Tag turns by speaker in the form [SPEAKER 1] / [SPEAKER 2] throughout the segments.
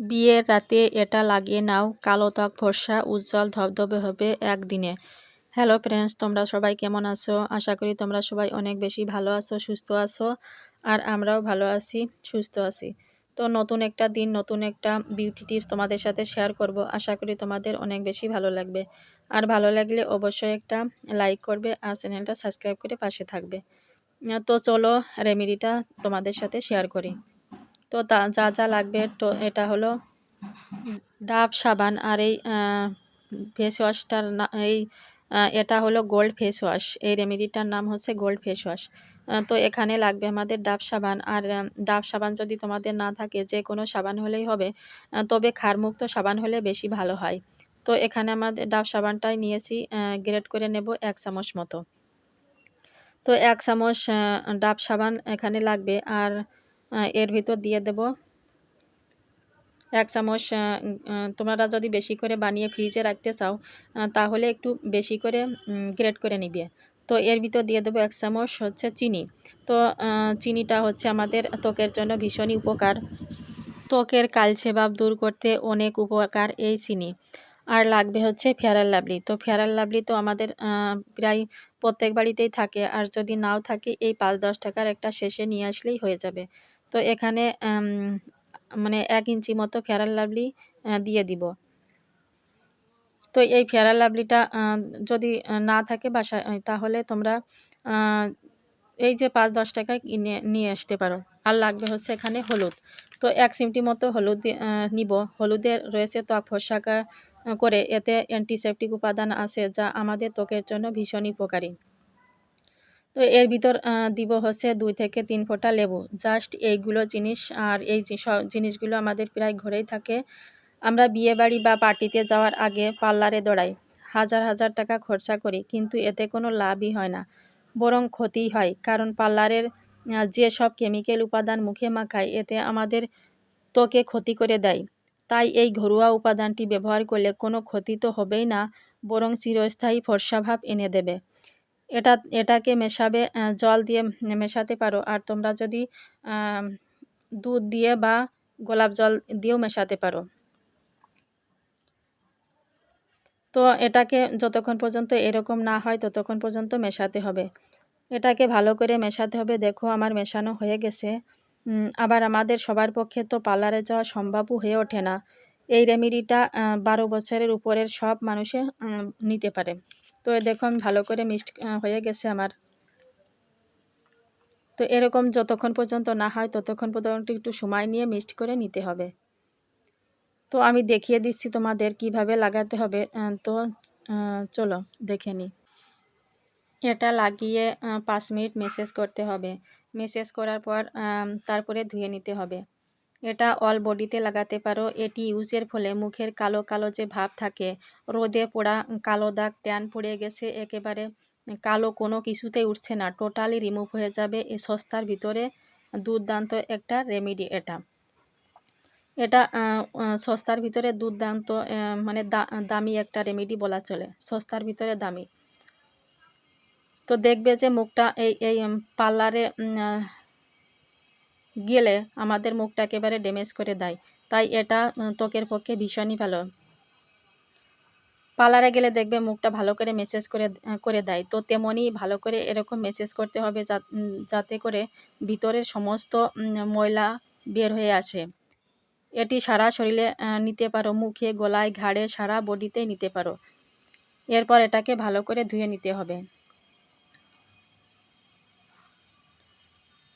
[SPEAKER 1] বিয়ের রাতে এটা লাগিয়ে নাও, কালো ত্বক, ফর্সা, উজ্জ্বল, ধবধবে হবে একদিনে। হ্যালো ফ্রেন্ডস, তোমরা সবাই কেমন আছো? আশা করি তোমরা সবাই অনেক বেশি ভালো আছো, সুস্থ আছো, আর আমরাও ভালো আছি, সুস্থ আছি। তো নতুন একটা দিন, নতুন একটা বিউটি টিপস তোমাদের সাথে শেয়ার করব। আশা করি তোমাদের অনেক বেশি ভালো লাগবে। আর ভালো লাগলে অবশ্যই একটা লাইক করবে আর চ্যানেলটা সাবস্ক্রাইব করে পাশে থাকবে। তো চলো রেমেডিটা তোমাদের সাথে শেয়ার করি। তো যা যা লাগবে তো এটা হলো ডাব, সাবান আর এই ফেস ওয়াশটার না, এই এটা হলো গোল্ড ফেস ওয়াশ এই রেমেডিটার নাম হচ্ছে গোল্ড ফেস ওয়াশ তো এখানে লাগবে আমাদের ডাব, সাবান আর ডাব, সাবান যদি তোমাদের না থাকে যে কোনো সাবান হলেই হবে তবে খারমুক্ত সাবান হলে বেশি ভালো হয়। তো এখানে আমাদের ডাব, সাবানটাই নিয়েছি গ্রেড করে নেব এক চামচ মতো। তো এক চামচ ডাব, সাবান এখানে লাগবে। আর এর ভিতর দিয়ে দেব এক চামচ তোমরা যদি বেশি করে বানিয়ে ফ্রিজে রাখতে চাও তাহলে একটু বেশি করে গ্রেট করে নিবে। তো এর ভিতর দিয়ে দেবো এক চামচ হচ্ছে চিনি। তো চিনিটা হচ্ছে আমাদের ত্বকের জন্য ভীষণই উপকার। ত্বকের কালচে ভাব দূর করতে অনেক উপকার এই চিনি। আর লাগবে হচ্ছে ফেয়ারাল লাভলি তো ফেয়ারাল লাভলি তো আমাদের প্রায় প্রত্যেক বাড়িতেই থাকে। আর যদি নাও থাকে, এই পাঁচ দশ টাকার একটা শেষে নিয়ে আসলেই হয়ে যাবে। তো এখানে মানে এক ইঞ্চি মতো ফেয়ারাল লাভলি দিয়ে দিব। তো এই ফেয়ারাল লাভলিটা যদি না থাকে বাসা তাহলে তোমরা এই যে পাঁচ দশ টাকায় কিনে, নিয়ে আসতে পারো। আর লাগবে হচ্ছে এখানে হলুদ। তো এক সিমটি মতো হলুদ নিব। হলুদের রয়েছে ত্বক ফসা করে এতে অ্যান্টিসেপটিক উপাদান আছে, যা আমাদের ত্বকের জন্য ভীষণ উপকারী। তো এর ভিতর দিব হচ্ছে দুই থেকে তিন ফোঁটা লেবু। জাস্ট এইগুলো জিনিস আর এই জিনিসগুলো আমাদের প্রায় ঘরেই থাকে। আমরা বিয়ে বাড়ি বা পার্টিতে যাওয়ার আগে পার্লারে দৌড়াই। হাজার হাজার টাকা খরচা করি, কিন্তু এতে কোনো লাভই হয় না। বরং ক্ষতিই হয়, কারণ পার্লারের যে সব কেমিক্যাল উপাদান মুখে মাখায়, এতে আমাদের ত্বকে ক্ষতি করে দেয়। তাই এই ঘরোয়া উপাদানটি ব্যবহার করলে কোনো ক্ষতি তো হবেই না, বরং চিরস্থায়ী ফর্সাভাব এনে দেবে। এটা, এটাকে মেশাবে জল দিয়ে মেশাতে পারো। আর তোমরা যদি দুধ দিয়ে বা গোলাপ জল দিয়েও মেশাতে পারো। তো এটাকে যতক্ষণ পর্যন্ত এরকম না হয়, ততক্ষণ পর্যন্ত মেশাতে হবে। এটাকে ভালো করে মেশাতে হবে। দেখো, আমার মেশানো হয়ে গেছে। আবার আমাদের সবার পক্ষে তো পার্লারে যাওয়া সম্ভবও হয়ে ওঠে না। এই রেমেডিটা বারো বছরের উপরের সব মানুষে নিতে পারে। তো দেখো আমি ভালো করে মিক্সড হয়ে গেছে আমার। তো এরকম যতক্ষণ পর্যন্ত না হয়, ততক্ষণ পর্যন্ত একটু সময় নিয়ে মিক্সড করে নিতে হবে। তো আমি দেখিয়ে দিচ্ছি তোমাদের কীভাবে লাগাতে হবে। তো চলো দেখে নিই এটা লাগিয়ে পাঁচ মিনিট মেসেজ করতে হবে। মেসেজ করার পর তারপরে ধুয়ে নিতে হবে। এটা অল বডিতে লাগাতে পারো। এটি ইউজের ফলে মুখের কালো কালো যে ভাব থাকে, রোদে পোড়া কালো দাগ ট্যান পড়ে গেছে, একেবারে কালো কোনো কিছুতেই উঠছে না, টোটালি রিমুভ হয়ে যাবে এ সস্তার ভিতরে। দুর্দান্ত একটা রেমেডি এটা। এটা সস্তার ভিতরে দুর্দান্ত মানে দামি একটা রেমেডি বলা চলে, সস্তার ভিতরে দামি। তো দেখবে যে মুখটা এই এই পার্লারে গেলে আমাদের মুখটা একেবারে ড্যামেজ করে দেয়। তাই এটা ত্বকের পক্ষে ভীষণই ভালো। পার্লারে গেলে দেখবে মুখটা ভালো করে মেসেজ করে করে দেয়। তো তেমনই ভালো করে এরকম মেসেজ করতে হবে যাতে করে ভিতরের সমস্ত ময়লা বের হয়ে আসে। এটি সারা শরীরে নিতে পারো। মুখে, গলায়, ঘাড়ে, সারা বডিতে নিতে পারো। এরপর এটাকে ভালো করে ধুয়ে নিতে হবে।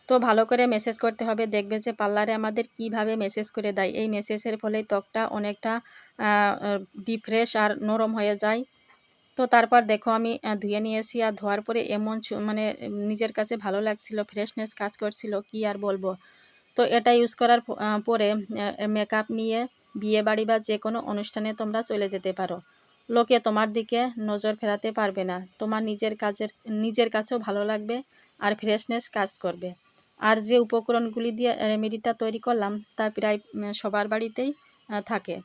[SPEAKER 1] তো ভালো করে মেসেজ করতে হবে। দেখবে যে পার্লারে আমাদের কীভাবে মেসেজ করে দেয়। এই মেসেজের ফলে ত্বকটা অনেকটা ডিফ্রেশ আর নরম হয়ে যায়। তো তারপর দেখো আমি ধুয়ে নিয়েছি আর ধোয়ার পরে এমন মানে নিজের কাছে ভালো লাগছিল ফ্রেশনেস কাজ করছিল, কি আর বলব? তো এটা ইউজ করার পরে মেকআপ নিয়ে বিয়ে বাড়ি বা যে কোনো অনুষ্ঠানে তোমরা চলে যেতে পারো। লোকে তোমার দিকে নজর ফেরাতে পারবে না। তোমার নিজের কাজের, নিজের কাছেও ভালো লাগবে আর ফ্রেশনেস কাজ করবে। আর যে উপকরণগুলি দিয়ে রেমেডিটা তৈরি করলাম, তা প্রায় সবার বাড়িতেই থাকে।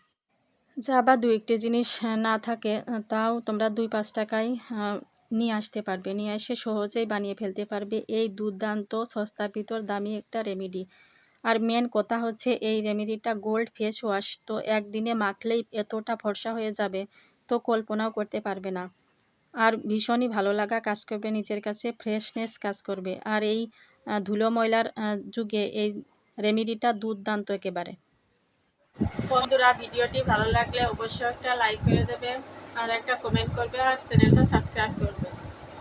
[SPEAKER 1] যা বা দু একটি জিনিস না থাকে তাও তোমরা দুই পাঁচ টাকায় নিয়ে আসতে পারবে। নিয়ে এসে সহজেই বানিয়ে ফেলতে পারবে। এই দুর্দান্ত সস্তার ভিতর দামি একটা রেমেডি। আর মেন কথা হচ্ছে, এই রেমেডিটা গোল্ড ফেস ওয়াশ, তো একদিনে মাখলেই এতটা ফর্সা হয়ে যাবে, তো কল্পনাও করতে পারবে না। আর ভীষণই ভালো লাগা কাজ করবে, নিজের কাছে ফ্রেশনেস কাজ করবে। আর এই ধুলো ময়লার যুগে এই রেমেডিটা দুর্দান্ত একেবারে। বন্ধুরা, ভিডিওটি ভালো লাগলে অবশ্যই একটা লাইক করে দেবে আর একটা কমেন্ট করবে আর চ্যানেলটা সাবস্ক্রাইব করবে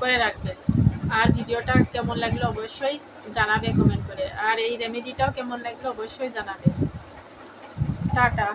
[SPEAKER 1] করে রাখবে আর ভিডিওটা কেমন লাগল অবশ্যই জানাবে কমেন্ট করে। আর এই রেমেডিটাও কেমন লাগল অবশ্যই জানাবে। টাটা।